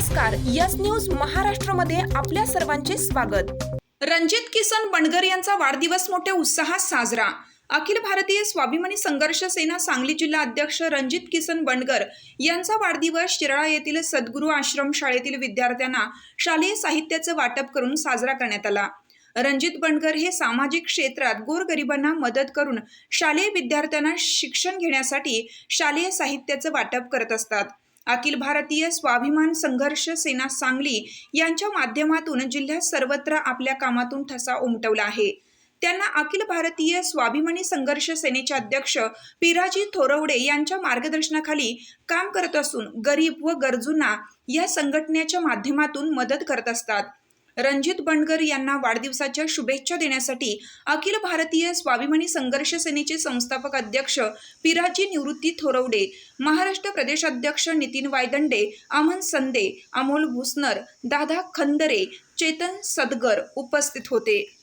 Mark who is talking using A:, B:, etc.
A: S news महाराष्ट्रमध्ये आपल्या सर्वांचे स्वागत. रणजित किसन बणगर यांचा वाढदिवस मोठ्या उत्साहात साजरा. अखिल भारतीय स्वाभिमानी संघर्ष सेना सांगली जिल्हा अध्यक्ष रणजित किसन बणगर यांचा वाढदिवस शिराळा येथील सद्गुरू आश्रम शाळेतील विद्यार्थ्यांना शालेय साहित्याचं वाटप करून साजरा करण्यात आला. रणजित बंडगर हे सामाजिक क्षेत्रात गोरगरिबांना मदत करून शालेय विद्यार्थ्यांना शिक्षण घेण्यासाठी शालेय साहित्याचं वाटप करत असतात. अखिल भारतीय स्वाभिमान संघर्ष सेना सांगली यांच्या माध्यमातून जिल्ह्यात सर्वत्र आपल्या कामातून ठसा उमटवला आहे. त्यांना अखिल भारतीय स्वाभिमानी संघर्ष सेनेचे अध्यक्ष पिराजी थोरवडे यांच्या मार्गदर्शनाखाली काम करत असून गरीब व गरजूंना या संघटनेच्या माध्यमातून मदत करत असतात. रणजित बंडगर यांना वाढदिवसाच्या शुभेच्छा देण्यासाठी अखिल भारतीय स्वाभिमानी संघर्ष सेनेचे संस्थापक अध्यक्ष पिराजी निवृत्ती थोरवडे महाराष्ट्र प्रदेशाध्यक्ष नितीन वायदंडे अमन संदे अमोल भुसनर दादा खंदरे चेतन सदगर उपस्थित होते.